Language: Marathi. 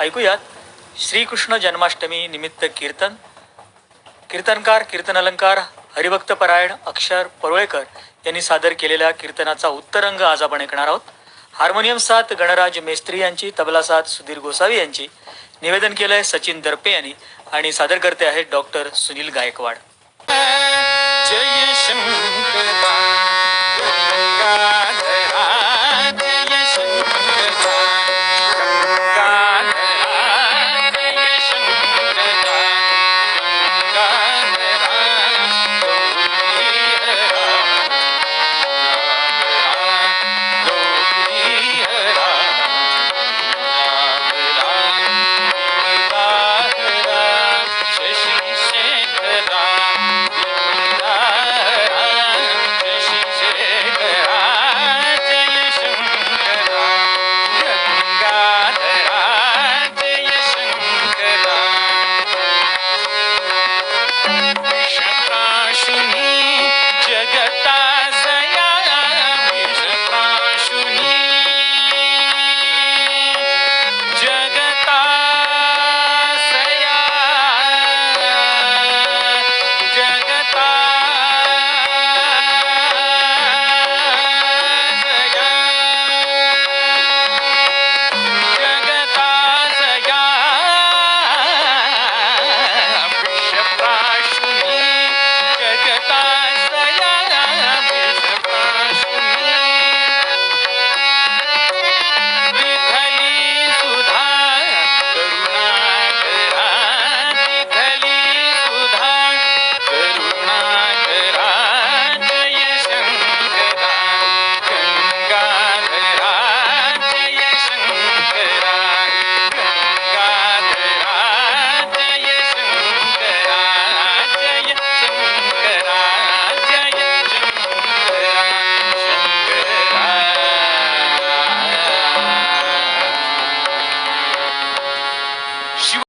ऐकूयात. श्रीकृष्ण जन्माष्टमी निमित्त कीर्तन. कीर्तनकार कीर्तन अलंकार हरिभक्त परायण अक्षर परुळेकर यांनी सादर केलेल्या कीर्तनाचा उत्तरंग आज आपण ऐकणार आहोत. हार्मोनियम साथ गणराज मेस्त्री यांची तबला साथ सुधीर गोसावी यांची निवेदन केलंय सचिन दर्पे यांनी आणि सादर करते आहेत डॉक्टर सुनील गायकवाड.